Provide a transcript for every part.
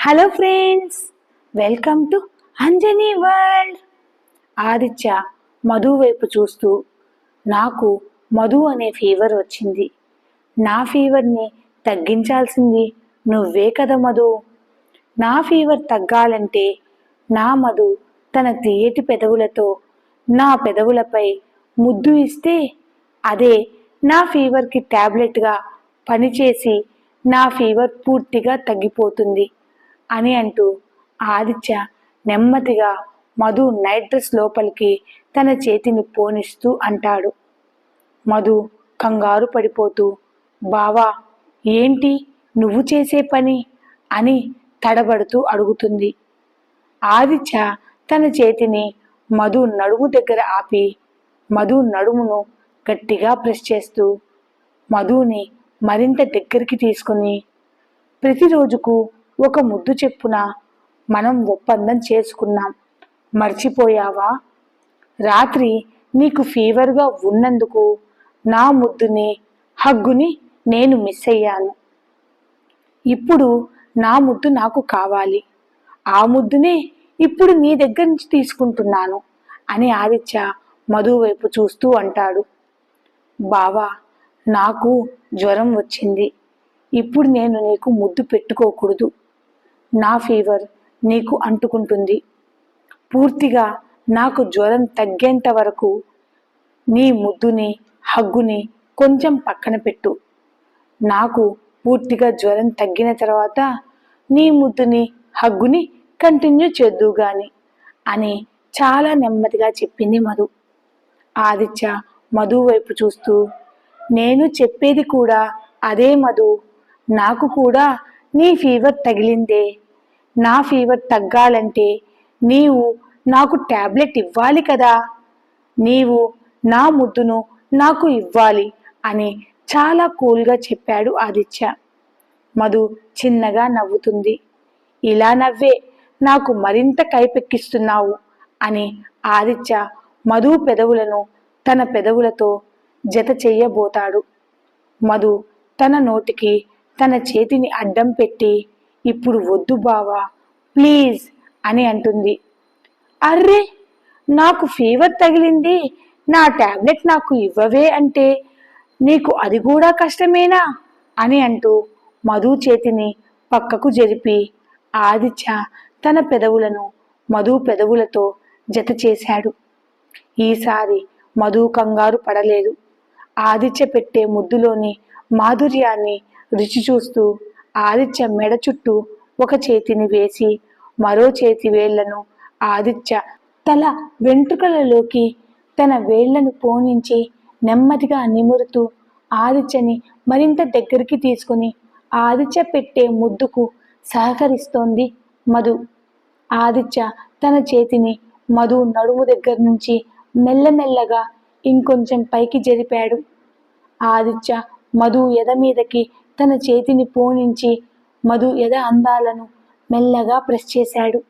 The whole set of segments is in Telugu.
Hello friends welcome to Anjani world Aditya Madhu వైపు చూస్తూ నాకు మధు అనే ఫీవర్ వచ్చింది. నా ఫీవర్ని తగ్గించాల్సింది నువ్వే కదా మధు. నా ఫీవర్ తగ్గాలంటే నా మధు తన తీయటి పెదవులతో నా పెదవులపై ముద్దు ఇస్తే అదే నా ఫీవర్కి ట్యాబ్లెట్గా పనిచేసి నా ఫీవర్ పూర్తిగా తగ్గిపోతుంది. అని అంటూ ఆదిత్య నెమ్మదిగా మధు నైట్ డ్రెస్ లోపలికి తన చేతిని పోనిస్తూ అంటాడు. మధు కంగారు పడిపోతూ బావా ఏంటి? నువ్వు చేసే పని? అని తడబడుతూ అడుగుతుంది. ఆదిత్య తన చేతిని మధు నడుము దగ్గర ఆపి మధు నడుమును గట్టిగా ప్రెస్ చేస్తూ మధుని మరింత దగ్గరికి తీసుకుని ప్రతిరోజుకు ఒక ముద్దు చెప్పున మనం ఒప్పందం చేసుకున్నాం. మర్చిపోయావా? రాత్రి నీకు ఫీవర్గా ఉన్నందుకు నా ముద్దుని హగ్గుని నేను మిస్ అయ్యాను. ఇప్పుడు నా ముద్దు నాకు కావాలి. ఆ ముద్దునే ఇప్పుడు నీ దగ్గర నుంచి తీసుకుంటున్నాను అని ఆదిత్య మధు వైపు చూస్తూ అంటాడు. బావా నాకు జ్వరం వచ్చింది. ఇప్పుడు నేను నీకు ముద్దు పెట్టుకోకూడదు. నా ఫీవర్ నీకు అంటుకుంటుంది. పూర్తిగా నాకు జ్వరం తగ్గేంత వరకు నీ ముద్దుని హగ్గుని కొంచెం పక్కన పెట్టు. నాకు పూర్తిగా జ్వరం తగ్గిన తర్వాత నీ ముద్దుని హగ్గుని కంటిన్యూ చేద్దు గాని అని చాలా నెమ్మదిగా చెప్పింది మధు. ఆదిత్య మధు వైపు చూస్తూ నేను చెప్పేది కూడా అదే మధు. నాకు కూడా నీ ఫీవర్ తగిలిందే. నా ఫీవర్ తగ్గాలంటే నీవు నాకు టాబ్లెట్ ఇవ్వాలి కదా. నీవు నా ముద్దును నాకు ఇవ్వాలి అని చాలా కూల్గా చెప్పాడు ఆదిత్య. మధు చిన్నగా నవ్వుతుంది. ఇలా నవ్వే నాకు మరింత కైపెక్కిస్తున్నావు అని ఆదిత్య మధు పెదవులను తన పెదవులతో జత చెయ్యబోతాడు మధు తన నోటికి తన చేతిని అడ్డం పెట్టి ఇప్పుడు వద్దు బావా ప్లీజ్ అని అంటుంది. అర్రే నాకు ఫీవర్ తగిలింది నా టాబ్లెట్ నాకు ఇవ్వవే అంటే నీకు అది కూడా కష్టమేనా అని అంటూ మధు చేతిని పక్కకు జరిపి ఆదిత్య తన పెదవులను మధు పెదవులతో జత చేశాడు. ఈసారి మధు కంగారు పడలేదు. ఆదిత్య పెట్టే ముద్దులోని మాధుర్యాన్ని రుచి చూస్తూ ఆదిత్య మెడ చుట్టూ ఒక చేతిని వేసి మరో చేతి వేళ్ళను ఆదిత్య తల వెంట్రుకలలోకి తన వేళ్ళను పోనించి నెమ్మదిగా నిమురుతూ ఆదిత్యని మరింత దగ్గరికి తీసుకుని ఆదిత్య పెట్టే ముద్దుకు సహకరిస్తోంది మధు. ఆదిత్య తన చేతిని మధు నడుము దగ్గర నుంచి మెల్లమెల్లగా ఇంకొంచెం పైకి జరిపాడు. ఆదిత్య మధు ఎద మీదకి తన చేతిని పోనించి మధు ఎద అందాలను మెల్లగా ప్రెస్ చేశాడు.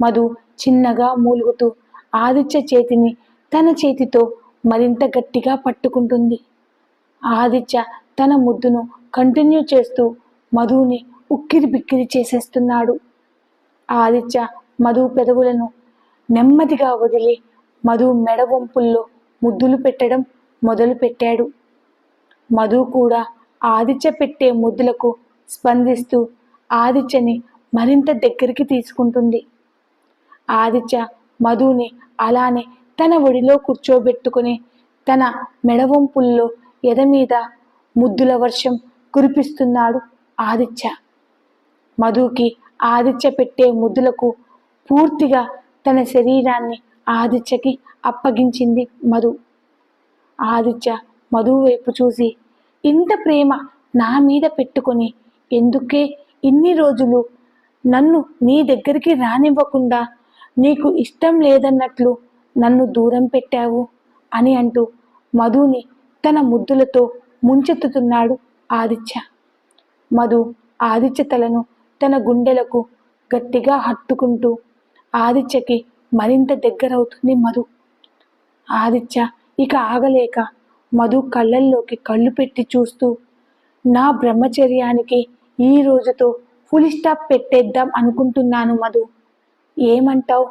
మధు చిన్నగా మూలుగుతూ ఆదిత్య చేతిని తన చేతితో మరింత గట్టిగా పట్టుకుంటుంది. ఆదిత్య తన ముద్దును కంటిన్యూ చేస్తూ మధుని ఉక్కిరి బిక్కిరి చేసేస్తున్నాడు. ఆదిత్య మధు పెదవులను నెమ్మదిగా వదిలి మధు మెడ వంపుల్లో ముద్దులు పెట్టడం మొదలుపెట్టాడు. మధు కూడా ఆదిత్య పెట్టే ముద్దులకు స్పందిస్తూ ఆదిత్యని మరింత దగ్గరికి తీసుకుంటుంది. ఆదిత్య మధుని అలానే తన ఒడిలో కూర్చోబెట్టుకుని తన మెడవంపుల్లో ఎద మీద ముద్దుల వర్షం కురిపిస్తున్నాడు ఆదిత్య. మధుకి ఆదిత్య పెట్టే ముద్దులకు పూర్తిగా తన శరీరాన్ని ఆదిత్యకి అప్పగించింది మధు. ఆదిత్య మధు వైపు చూసి ఇంత ప్రేమ నా మీద పెట్టుకొని ఎందుకే ఇన్ని రోజులు నన్ను నీ దగ్గరికి రానివ్వకుండా నీకు ఇష్టం లేదన్నట్లు నన్ను దూరం పెట్టావు అని అంటూ మధుని తన ముద్దులతో ముంచెత్తుతున్నాడు ఆదిత్య. మధు ఆదిత్య తలను తన గుండెలకు గట్టిగా హత్తుకుంటూ ఆదిత్యకి మరింత దగ్గరవుతుంది మధు. ఆదిత్య ఇక ఆగలేక మధు కళ్ళల్లోకి కళ్ళు పెట్టి చూస్తూ నా బ్రహ్మచర్యానికి ఈ రోజుతో ఫుల్ స్టాప్ పెట్టేద్దాం అనుకుంటున్నాను మధు. ఏమంటావ్?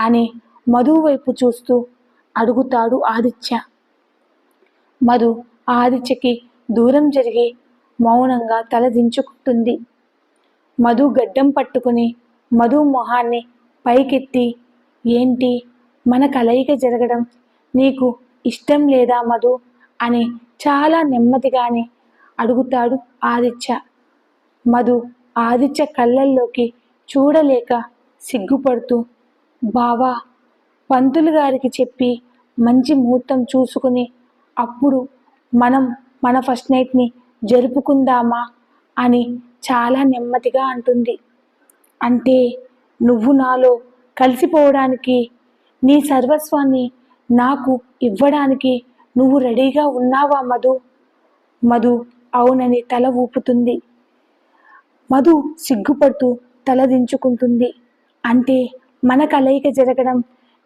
అని మధు వైపు చూస్తూ అడుగుతాడు ఆదిత్య. మధు ఆదిత్యకి దూరం జరిగి మౌనంగా తలదించుకుంటుంది మధు గడ్డం పట్టుకుని మధు మొహాన్ని పైకెత్తి ఏంటి? మన కలయిక జరగడం నీకు ఇష్టం లేదా మధు? అని చాలా నెమ్మదిగానే అడుగుతాడు ఆదిత్య. మధు ఆదిత్య కళ్ళల్లోకి చూడలేక సిగ్గుపడుతూ బావా పంతులు గారికి చెప్పి మంచి ముహూర్తం చూసుకుని అప్పుడు మనం మన ఫస్ట్ నైట్ని జరుపుకుందామా అని చాలా నెమ్మదిగా అంటుంది. అంటే నువ్వు నాలో కలిసిపోవడానికి నీ సర్వస్వాన్ని నాకు ఇవ్వడానికి నువ్వు రెడీగా ఉన్నావా మధు? మధు అవునని తల ఊపుతుంది. మధు సిగ్గుపడుతూ తలదించుకుంటుంది అంటే మన కలయిక జరగడం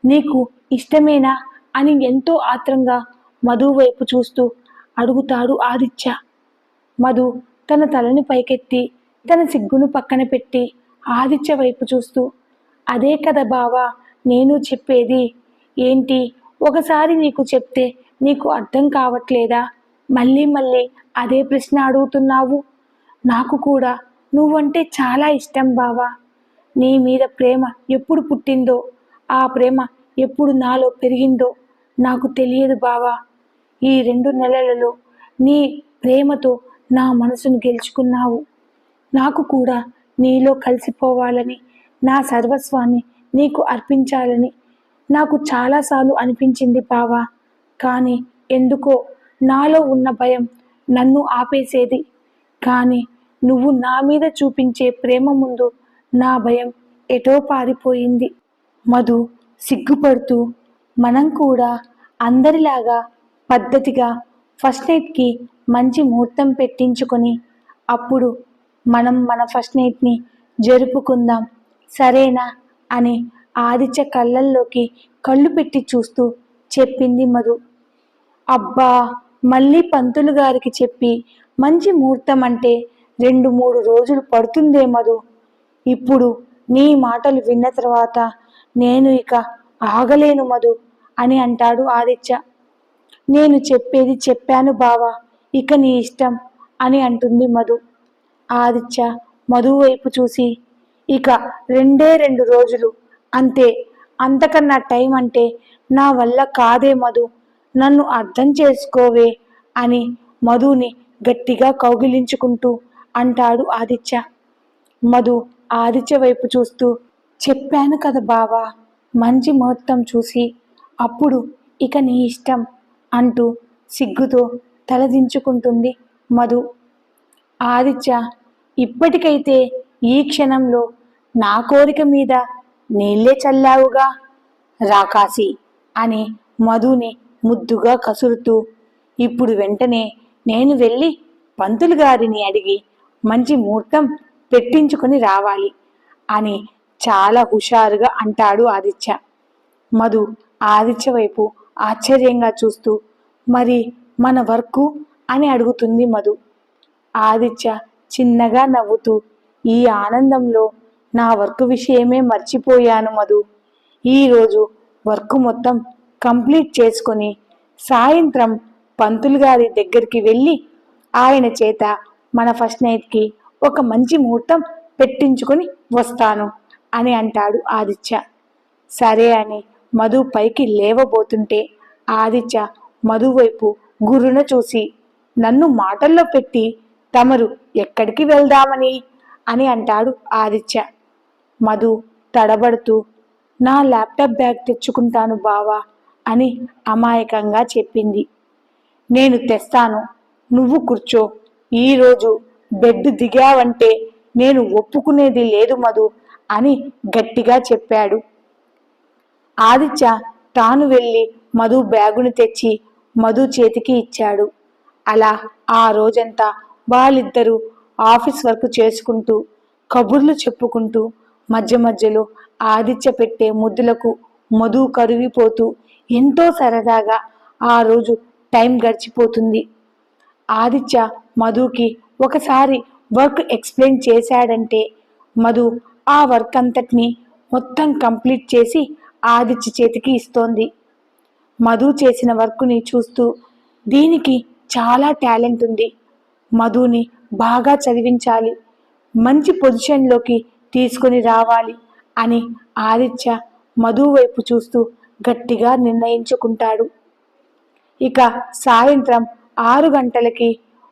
నీకు ఇష్టమేనా అని ఎంతో ఆత్రంగా మధు వైపు చూస్తూ అడుగుతాడు ఆదిత్య. మధు తన తలను పైకెత్తి తన సిగ్గును పక్కన పెట్టి ఆదిత్య వైపు చూస్తూ అదే కదా బావా నేను చెప్పేది. ఏంటి? ఒకసారి నీకు చెప్తే నీకు అర్థం కావట్లేదా? మళ్ళీ మళ్ళీ అదే ప్రశ్న అడుగుతున్నావు. నాకు కూడా. నువ్వంటే చాలా ఇష్టం బావా. నీ మీద ప్రేమ ఎప్పుడు పుట్టిందో ఆ ప్రేమ ఎప్పుడు నాలో పెరిగిందో నాకు తెలియదు బావా. ఈ రెండు నెలలలో నీ ప్రేమతో నా మనసును గెలుచుకున్నావు. నాకు కూడా నీలో కలిసిపోవాలని నా సర్వస్వాన్ని నీకు అర్పించాలని నాకు చాలాసార్లు అనిపించింది బావా. కానీ ఎందుకో నాలో ఉన్న భయం నన్ను ఆపేసేది. కానీ నువ్వు నా మీద చూపించే ప్రేమ ముందు నా భయం ఎటో పారిపోయింది. మధు సిగ్గుపడుతూ మనం కూడా అందరిలాగా పద్ధతిగా ఫస్ట్ నైట్కి మంచి ముహూర్తం పెట్టించుకొని అప్పుడు మనం మన ఫస్ట్ నైట్ని జరుపుకుందాం సరేనా అని ఆదిత్య కళ్ళల్లోకి కళ్ళు పెట్టి చూస్తూ చెప్పింది మధు. అబ్బా మళ్ళీ పంతులు గారికి చెప్పి మంచి ముహూర్తం అంటే రెండు మూడు రోజులు పడుతుందే మధు. ఇప్పుడు నీ మాటలు విన్న తర్వాత నేను ఇక ఆగలేను మధు అని అంటాడు ఆదిత్య. నేను చెప్పేది చెప్పాను బావా ఇక నీ ఇష్టం అని అంటుంది మధు. ఆదిత్య మధు వైపు చూసి ఇక రెండే రెండు రోజులు అంతే అంతకన్నా టైం అంటే నా వల్ల కాదే మధు. నన్ను అర్థం చేసుకోవే అని మధుని గట్టిగా కౌగిలించుకుంటూ అంటాడు ఆదిత్య. మధు ఆదిత్య వైపు చూస్తూ చెప్పాను కదా బావా మంచి ముహూర్తం చూసి అప్పుడు ఇక నీ ఇష్టం అంటూ సిగ్గుతో తలదించుకుంటుంది మధు. ఆదిత్య ఇప్పటికైతే ఈ క్షణంలో నా కోరిక మీద నీళ్ళే చల్లావుగా? రాకాసి అని మధుని ముద్దుగా కసురుతూ ఇప్పుడు వెంటనే నేను వెళ్ళి పంతులు గారిని అడిగి మంచి ముహూర్తం పెట్టించుకొని రావాలి అని చాలా హుషారుగా అంటాడు ఆదిత్య. మధు ఆదిత్య వైపు ఆశ్చర్యంగా చూస్తూ మరి మన వర్కు? అని అడుగుతుంది మధు. ఆదిత్య చిన్నగా నవ్వుతూ ఈ ఆనందంలో నా వర్క్ విషయమే మర్చిపోయాను మధు. ఈరోజు వర్క్ మొత్తం కంప్లీట్ చేసుకొని సాయంత్రం పంతులు గారి దగ్గరికి వెళ్ళి ఆయన చేత మన ఫస్ట్ నైట్కి ఒక మంచి ముహూర్తం పెట్టించుకొని వస్తాను అని అంటాడు ఆదిత్య. సరే అని మధు పైకి లేవబోతుంటే ఆదిత్య మధు వైపు గురున చూసి నన్ను మాటల్లో పెట్టి తమరు ఎక్కడికి వెళ్దామని? అని అంటాడు ఆదిత్య. మధు తడబడుతూ నా ల్యాప్టాప్ బ్యాగ్ తెచ్చుకుంటాను బావా అని అమాయకంగా చెప్పింది. నేను తెస్తాను. నువ్వు కూర్చో. ఈరోజు బెడ్ దిగావంటే నేను ఒప్పుకునేది లేదు మధు అని గట్టిగా చెప్పాడు. ఆదిత్య తాను వెళ్ళి మధు బ్యాగును తెచ్చి మధు చేతికి ఇచ్చాడు. అలా ఆ రోజంతా వాళ్ళిద్దరూ ఆఫీస్ వర్క్ చేసుకుంటూ కబుర్లు చెప్పుకుంటూ మధ్య మధ్యలో ఆదిత్య పెట్టే ముద్దులకు మధు కరిగిపోతూ ఎంతో సరదాగా ఆ రోజు టైం గడిచిపోతుంది. ఆదిత్య మధుకి ఒకసారి వర్క్ ఎక్స్ప్లెయిన్ చేశాడంటే మధు ఆ వర్క్ అంతటిని మొత్తం కంప్లీట్ చేసి ఆదిత్య చేతికి ఇస్తోంది. మధు చేసిన వర్క్ని చూస్తూ దీనికి చాలా టాలెంట్ ఉంది. మధుని బాగా చదివించాలి. మంచి పొజిషన్లోకి తీసుకొని రావాలి అని ఆదిత్య మధు వైపు చూస్తూ గట్టిగా నిర్ణయించుకుంటాడు. ఇక సాయంత్రం ఆరు గంటలకి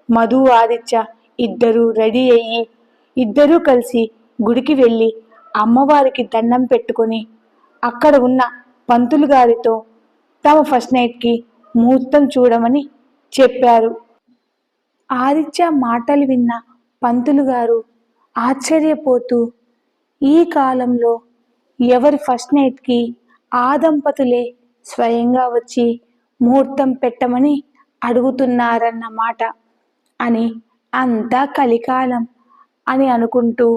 మధు ఆదిత్య ఇద్దరూ రెడీ అయ్యి ఇద్దరూ కలిసి గుడికి వెళ్ళి అమ్మవారికి దండం పెట్టుకొని అక్కడ ఉన్న పంతులు గారితో తమ ఫస్ట్ నైట్కి ముహూర్తం చూడమని చెప్పారు. ఆదిత్య మాటలు విన్న పంతులు గారు ఆశ్చర్యపోతూ ఈ కాలంలో ఎవరి ఫస్ట్ నైట్కి ఆ దంపతులే స్వయంగా వచ్చి ముహూర్తం పెట్టమని అడుగుతున్నారన్నమాట అని అంతా కలికాలం అని అనుకుంటూ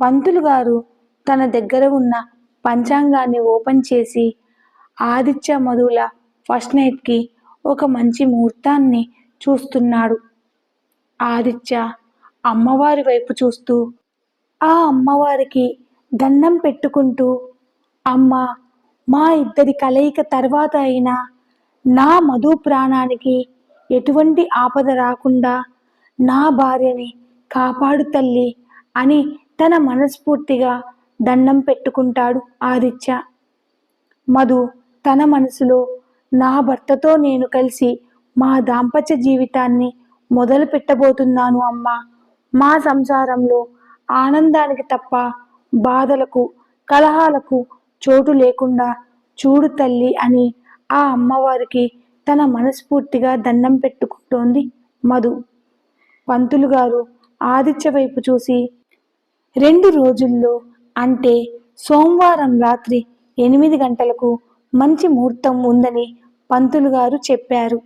పంతులు గారు తన దగ్గర ఉన్న పంచాంగాన్ని ఓపెన్ చేసి ఆదిత్య మధుల ఫస్ట్ నైట్కి ఒక మంచి ముహూర్తాన్ని చూస్తున్నాడు. ఆదిత్య అమ్మవారి వైపు చూస్తూ ఆ అమ్మవారికి దండం పెట్టుకుంటూ అమ్మ మా ఇద్దరి కలయిక తర్వాత అయినా నా మధు ప్రాణానికి ఎటువంటి ఆపద రాకుండా నా భార్యని కాపాడు తల్లి అని తన మనస్ఫూర్తిగా దండం పెట్టుకుంటాడు ఆదిత్య. మధు తన మనసులో నా భర్తతో నేను కలిసి మా దాంపత్య జీవితాన్ని మొదలు పెట్టబోతున్నాను అమ్మా. మా సంసారంలో ఆనందానికి తప్ప బాధలకు కలహాలకు చోటు లేకుండా చూడు తల్లి అని ఆ అమ్మవారికి తన మనస్ఫూర్తిగా దండం పెట్టుకుంటోంది మధు. పంతులు గారు ఆదిత్య వైపు చూసి రెండు రోజుల్లో అంటే సోమవారం రాత్రి ఎనిమిది గంటలకు మంచి ముహూర్తం ఉందని పంతులు గారు చెప్పారు.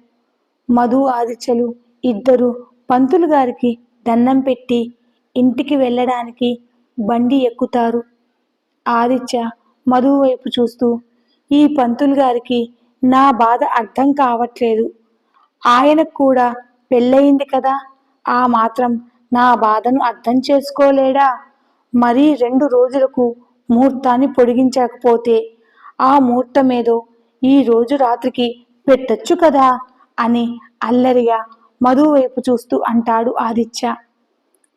మధు ఆదిత్యలు ఇద్దరు పంతులు గారికి దండం పెట్టి ఇంటికి వెళ్ళడానికి బండి ఎక్కుతారు. ఆదిత్య మధు వైపు చూస్తూ ఈ పంతులు గారికి నా బాధ అర్థం కావట్లేదు. ఆయనకు కూడా పెళ్ళయింది కదా ఆ మాత్రం నా బాధను అర్థం చేసుకోలేడా? మరీ రెండు రోజులకు ముహూర్తాన్ని పొడిగించకపోతే ఆ ముహూర్తమేదో ఈ రోజు రాత్రికి పెట్టొచ్చు కదా అని అల్లరిగా మధు వైపు చూస్తూ అంటాడు ఆదిత్య.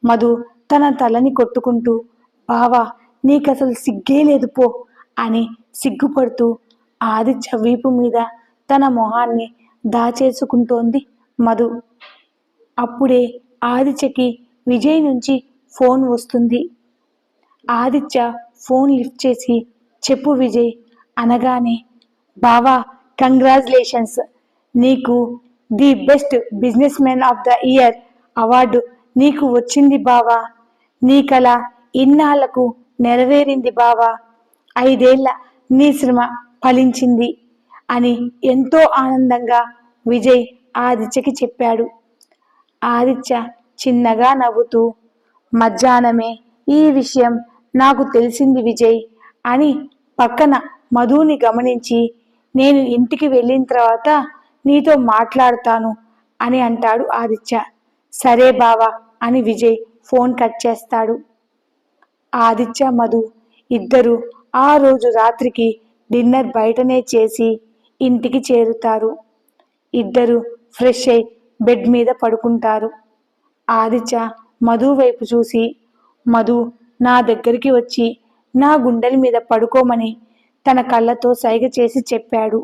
మధు తన తలని కొట్టుకుంటూ బావా నీకసలు సిగ్గే లేదు పో అని సిగ్గుపడుతూ ఆదిత్య వీపు మీద తన మొహాన్ని దాచేసుకుంటోంది మధు. అప్పుడే ఆదిత్యకి విజయ్ నుంచి ఫోన్ వస్తుంది. ఆదిత్య ఫోన్ లిఫ్ట్ చేసి చెప్పు విజయ్ అనగానే బావా కంగ్రాచులేషన్స్. నీకు the best businessman of the year award నీకు వచ్చింది బావా. నీ కళ ఇన్నాళ్ళకు నెరవేరింది బావా. ఐదేళ్ళ నీ శ్రమ ఫలించింది అని ఎంతో ఆనందంగా విజయ్ ఆదిత్యకి చెప్పాడు. ఆదిత్య చిన్నగా నవ్వుతూ మధ్యాహ్నమే ఈ విషయం నాకు తెలిసింది విజయ్ అని పక్కన మధుని గమనించి నేను ఇంటికి వెళ్ళిన తర్వాత నీతో మాట్లాడతాను అని అంటాడు ఆదిత్య. సరే బావా అని విజయ్ ఫోన్ కట్ చేస్తాడు. ఆదిత్య మధు ఇద్దరు ఆ రోజు రాత్రికి డిన్నర్ బయటనే చేసి ఇంటికి చేరుతారు. ఇద్దరు ఫ్రెష్ అయి బెడ్ మీద పడుకుంటారు. ఆదిత్య మధు వైపు చూసి మధు నా దగ్గరికి వచ్చి నా గుండెల మీద పడుకోమని తన కళ్ళతో సైగ చేసి చెప్పాడు.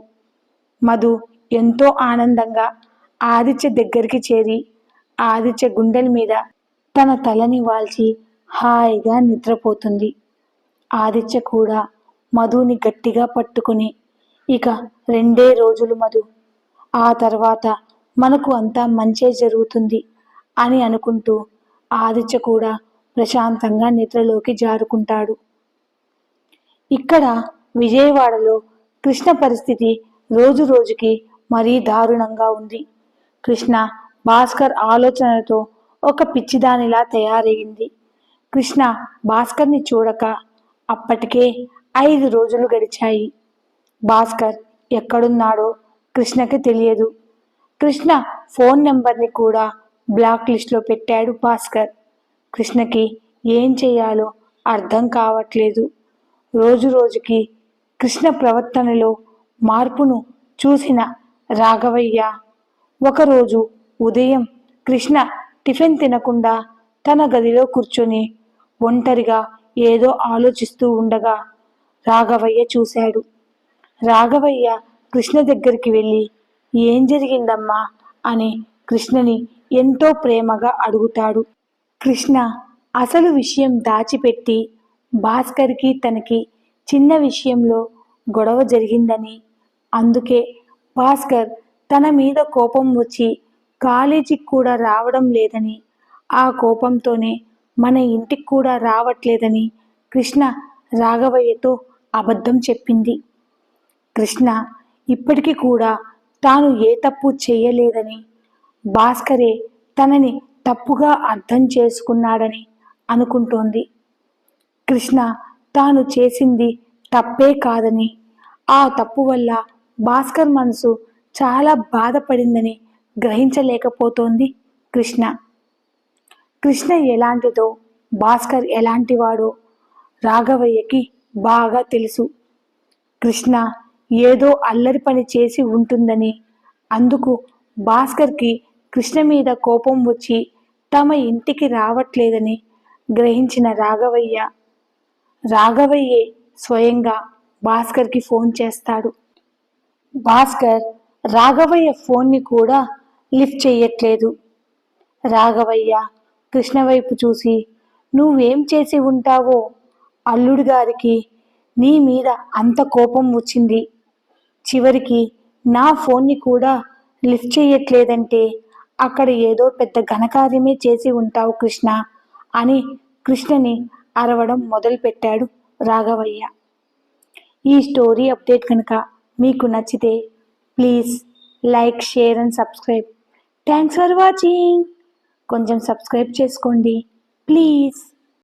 మధు ఎంతో ఆనందంగా ఆదిత్య దగ్గరికి చేరి ఆదిత్య గుండెల మీద తన తలని వాల్చి హాయిగా నిద్రపోతుంది. ఆదిత్య కూడా మధుని గట్టిగా పట్టుకుని ఇక రెండే రోజులు మధు. ఆ తర్వాత మనకు అంతా మంచే జరుగుతుంది అని అనుకుంటూ ఆదిత్య కూడా ప్రశాంతంగా నిద్రలోకి జారుకుంటాడు. ఇక్కడ విజయవాడలో కృష్ణ పరిస్థితి రోజు రోజుకి మరీ దారుణంగా ఉంది. కృష్ణ భాస్కర్ ఆలోచనలతో ఒక పిచ్చిదానిలా తయారయ్యింది కృష్ణ భాస్కర్ని చూడక అప్పటికే ఐదు రోజులు గడిచాయి. భాస్కర్ ఎక్కడున్నాడో కృష్ణకి తెలియదు. కృష్ణ ఫోన్ నెంబర్ని కూడా బ్లాక్ లిస్ట్లో పెట్టాడు భాస్కర్. కృష్ణకి ఏం చేయాలో అర్థం కావట్లేదు. రోజు రోజుకి కృష్ణ ప్రవర్తనలో మార్పును చూసిన రాఘవయ్య ఒకరోజు ఉదయం కృష్ణ టిఫిన్ తినకుండా తన గదిలో కూర్చొని ఒంటరిగా ఏదో ఆలోచిస్తూ ఉండగా రాఘవయ్య చూశాడు. రాఘవయ్య కృష్ణ దగ్గరికి వెళ్ళి ఏం జరిగిందమ్మా? అని కృష్ణని ఎంతో ప్రేమగా అడుగుతాడు. కృష్ణ అసలు విషయం దాచిపెట్టి భాస్కర్కి తనకి చిన్న విషయంలో గొడవ జరిగిందని. అందుకే భాస్కర్ తన మీద కోపం వచ్చి కాలేజీకి కూడా రావడం లేదని ఆ కోపంతోనే మన ఇంటికి కూడా రావట్లేదని కృష్ణ రాఘవయ్యతో అబద్ధం చెప్పింది. కృష్ణ ఇప్పటికీ కూడా తాను ఏ తప్పు చేయలేదని భాస్కరే తనని తప్పుగా అర్థం చేసుకున్నాడని అనుకుంటోంది. కృష్ణ తాను చేసింది తప్పే కాదని ఆ తప్పు వల్ల భాస్కర్ మనసు చాలా బాధపడిందని గ్రహించలేకపోతోంది కృష్ణ. కృష్ణ ఎలాంటిదో భాస్కర్ ఎలాంటివాడో రాఘవయ్యకి బాగా తెలుసు. కృష్ణ ఏదో అల్లరి పని చేసి ఉంటుందని అందుకు భాస్కర్కి కృష్ణ మీద కోపం వచ్చి తమ ఇంటికి రావట్లేదని గ్రహించిన రాఘవయ్య రాఘవయ్యే స్వయంగా భాస్కర్కి ఫోన్ చేస్తాడు. భాస్కర్ రాఘవయ్య ఫోన్ని కూడా లిఫ్ట్ చేయట్లేదు రాఘవయ్య కృష్ణ వైపు చూసి నువ్వేం చేసి ఉంటావో అల్లుడు గారికి నీ మీద అంత కోపం వచ్చింది. చివరికి నా ఫోన్ని కూడా లిఫ్ట్ చేయట్లేదంటే అక్కడ ఏదో పెద్ద ఘనకార్యమే చేసి ఉంటావు కృష్ణ అని కృష్ణని అరవడం మొదలుపెట్టాడు రాఘవయ్య. ఈ స్టోరీ అప్డేట్ కనుక మీకు నచ్చితే please like share and subscribe. Thanks for watching. కొంచెం సబ్స్క్రైబ్ చేసుకోండి. ప్లీజ్.